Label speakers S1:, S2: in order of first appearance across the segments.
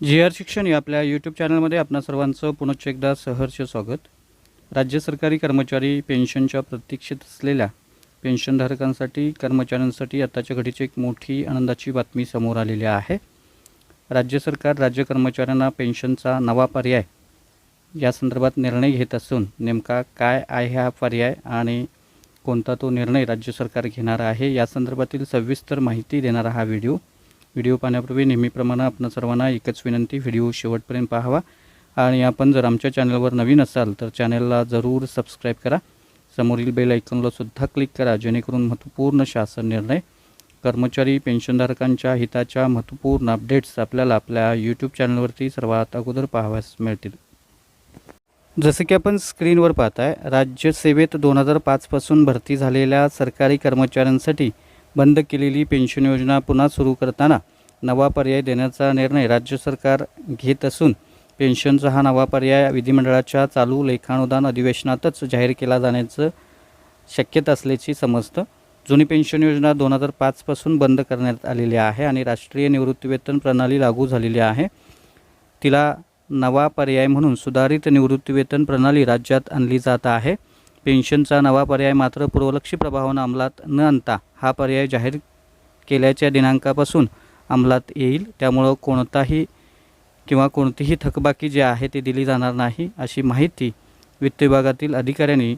S1: जी R शिक्षण या आपल्या यूट्यूब चॅनलमध्ये आपणा सर्वांचं पुनश्च एकदा सहर्ष स्वागत. राज्य सरकारी कर्मचारी पेन्शनच्या प्रतीक्षेत असलेल्या पेन्शनधारकांसाठी कर्मचाऱ्यांसाठी आताच्या घडीची एक मोठी आनंदाची बातमी समोर आलेली आहे. राज्य सरकार राज्य कर्मचाऱ्यांना पेन्शनचा नवा पर्याय या संदर्भात निर्णय घेत असून नेमका काय आहे हा पर्याय आणि कोणता तो निर्णय राज्य सरकार घेणार आहे या संदर्भातील सविस्तर माहिती देणारा हा व्हिडिओ व्हिडिओ पाहण्यापूर्वी नेहमीप्रमाणे आपण सर्वांना एकच विनंती व्हिडिओ शेवटपर्यंत पाहावा. आणि आपण जर आमच्या चॅनलवर नवीन असाल तर चॅनलला जरूर सबस्क्राईब करा. समोरील बेल ऐकनला सुद्धा क्लिक करा जेणेकरून महत्त्वपूर्ण शासन निर्णय कर्मचारी पेन्शनधारकांच्या हिताच्या महत्त्वपूर्ण अपडेट्स आपल्याला आपल्या यूट्यूब चॅनलवरती सर्वात अगोदर पाहाव्यास मिळतील. जसं की आपण स्क्रीनवर पाहताय राज्यसेवेत दोन हजार पाचपासून भरती झालेल्या सरकारी कर्मचाऱ्यांसाठी बंद केलेली पेन्शन योजना पुन्हा सुरू करताना नवा पर्याय देण्याचा निर्णय राज्य सरकार घेत असून पेन्शनचा हा नवा पर्याय विधिमंडळाच्या चालू लेखानुदान अधिवेशनातच जाहीर केला जाण्याचं शक्यता असल्याची समजतं. जुनी पेन्शन योजना दोन हजार पाचपासून बंद करण्यात आलेली आहे आणि राष्ट्रीय निवृत्तीवेतन प्रणाली लागू झालेली आहे. तिला नवा पर्याय म्हणून सुधारित निवृत्तीवेतन प्रणाली राज्यात आणली जात आहे. पेन्शनचा नवा पर्याय मात्र पूर्वलक्षी प्रभावानं अंमलात न आणता हा पर्याय जाहीर केल्याच्या दिनांकापासून अंमलात येईल. त्यामुळं कोणताही किंवा कोणतीही थकबाकी जी आहे ती दिली जाणार नाही अशी माहिती वित्त विभागातील अधिकाऱ्यांनी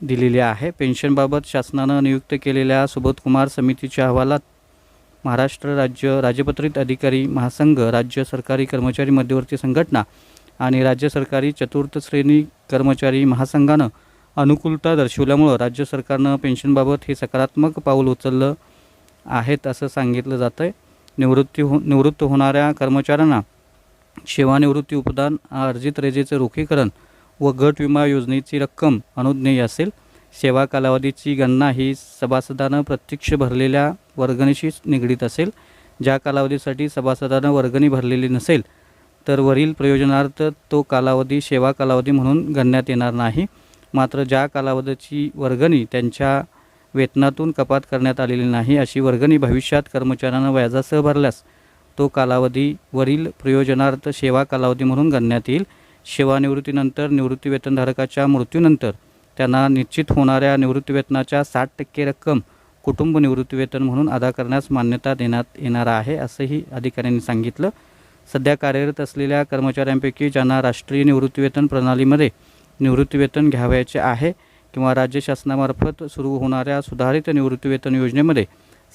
S1: दिलेली आहे. पेन्शनबाबत शासनानं नियुक्त केलेल्या सुबोधकुमार समितीच्या अहवालात महाराष्ट्र राज्य राजपत्रित अधिकारी महासंघ राज्य सरकारी कर्मचारी मध्यवर्ती संघटना आणि राज्य सरकारी चतुर्थ श्रेणी कर्मचारी महासंघानं अनुकूलता दर्शवल्यामुळं राज्य सरकारनं पेन्शनबाबत हे सकारात्मक पाऊल उचललं आहेत असं सांगितलं जातं आहे निवृत्ती हो निवृत्त होणाऱ्या कर्मचाऱ्यांना सेवानिवृत्ती उपदान अर्जित रेजेचं रोखीकरण व गट विमा योजनेची रक्कम अनुज्ञेय असेल. सेवा कालावधीची गणना ही सभासदानं प्रत्यक्ष भरलेल्या वर्गणीशी निगडीत असेल. ज्या कालावधीसाठी सभासदानं वर्गणी भरलेली नसेल तर वरील प्रयोजनार्थ तो कालावधी सेवा कालावधी म्हणून गणण्यात येणार नाही. मात्र ज्या कालावधीची वर्गणी त्यांच्या वेतनातून कपात करण्यात आलेली नाही अशी वर्गणी भविष्यात कर्मचाऱ्यांना व्याजासह भरल्यास तो कालावधी वरील प्रयोजनार्थ सेवा कालावधी म्हणून गणण्यात येईल. सेवानिवृत्तीनंतर निवृत्तीवेतनधारकाच्या मृत्यूनंतर त्यांना निश्चित होणाऱ्या निवृत्तीवेतनाच्या साठ टक्के रक्कम कुटुंब निवृत्तीवेतन म्हणून अदा करण्यास मान्यता देण्यात येणार आहे असंही अधिकाऱ्यांनी सांगितलं. सध्या कार्यरत असलेल्या कर्मचाऱ्यांपैकी ज्यांना राष्ट्रीय निवृत्तीवेतन प्रणालीमध्ये निवृत्तीवेतन घ्यावयाचे आहे किंवा राज्य शासनामार्फत सुरू होणाऱ्या सुधारित निवृत्तीवेतन योजनेमध्ये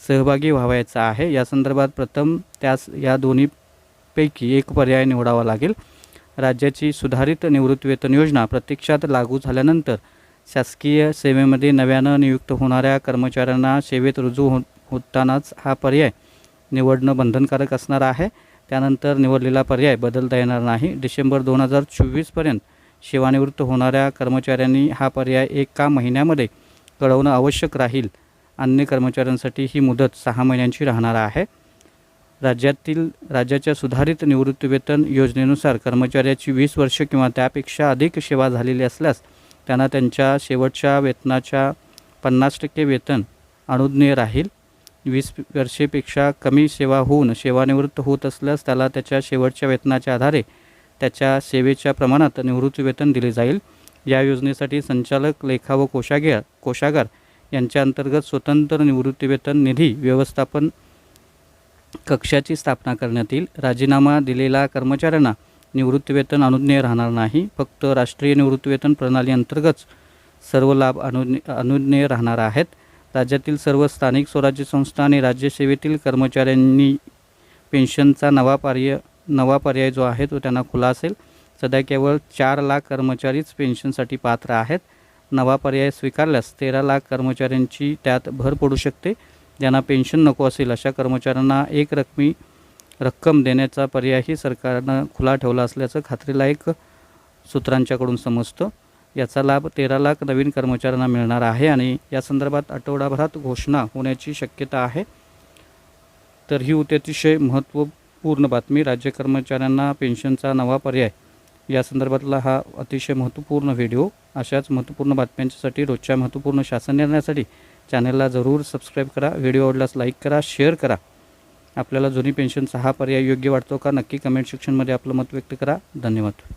S1: सहभागी व्हावायचा आहे. या संदर्भात प्रथम त्यास या दोन्हीपैकी एक पर्याय निवडावा लागेल. राज्याची सुधारित निवृत्तीवेतन योजना प्रत्यक्षात लागू झाल्यानंतर शासकीय सेवेमध्ये नव्यानं नियुक्त होणाऱ्या कर्मचाऱ्यांना सेवेत रुजू हो होतानाच हा पर्याय निवडणं बंधनकारक असणार आहे. त्यानंतर निवडलेला पर्याय बदलता येणार नाही. डिसेंबर दोन हजार चोवीसपर्यंत सेवानिवृत्त होणाऱ्या कर्मचाऱ्यांनी हा पर्याय एका महिन्यामध्ये कळवणं आवश्यक राहील. अन्य कर्मचाऱ्यांसाठी ही मुदत सहा महिन्यांची राहणार आहे. राज्यातील राज्याच्या सुधारित निवृत्तीवेतन योजनेनुसार कर्मचाऱ्याची वीस वर्ष किंवा त्यापेक्षा अधिक सेवा झालेली असल्यास त्यांना त्यांच्या शेवटच्या वेतनाच्या पन्नास टक्के वेतन अनुज्ञेय राहील. वीस वर्षेपेक्षा कमी सेवा होऊन सेवानिवृत्त होत असल्यास त्याला त्याच्या शेवटच्या वेतनाच्या आधारे त्याच्या सेवेच्या प्रमाणात निवृत्तीवेतन दिले जाईल. या योजनेसाठी संचालक लेखा व कोशाग्या कोषागार यांच्या अंतर्गत स्वतंत्र निवृत्तीवेतन निधी व्यवस्थापन कक्षाची स्थापना करण्यात येईल. राजीनामा दिलेला कर्मचाऱ्यांना निवृत्तीवेतन अनुज्ञेय राहणार नाही. फक्त राष्ट्रीय निवृत्तीवेतन प्रणाली अंतर्गत सर्व लाभ अनु अनुज्ञेय राहणार आहेत. राज्यातील सर्व स्थानिक स्वराज्य संस्था आणि राज्यसेवेतील कर्मचाऱ्यांनी पेन्शनचा नवा पर्याय नवा पर्याय जो आहे तो त्यांना खुला असेल. सध्या केवळ चार लाख कर्मचारीच पेन्शनसाठी पात्र आहेत. नवा पर्याय स्वीकारल्यास तेरा लाख कर्मचाऱ्यांची त्यात भर पडू शकते. ज्यांना पेन्शन नको असेल अशा कर्मचाऱ्यांना एक रकमी रक्कम देण्याचा पर्यायही सरकारनं खुला ठेवला असल्याचं खात्रीलायक सूत्रांच्याकडून समजतं. याचा लाभ तेरा लाख नवीन कर्मचाऱ्यांना मिळणार आहे आणि या संदर्भात आठवडाभरात घोषणा होण्याची शक्यता आहे. तर ही होती अतिशय पूर्ण बातमी. राज्य कर्मचाऱ्यांना पेन्शनचा नवा पर्याय. या संदर्भातला हा अतिशय महत्त्वपूर्ण व्हिडिओ. अशाच महत्त्वपूर्ण बातम्यांच्यासाठी रोजच्या महत्त्वपूर्ण शासन निर्णयासाठी चॅनलला जरूर सबस्क्राईब करा. व्हिडिओ आवडल्यास लाईक करा शेअर करा. आपल्याला जुनी पेन्शनचा हा पर्याय योग्य वाटतो का? नक्की कमेंट सेक्शनमध्ये आपलं मत व्यक्त करा. धन्यवाद.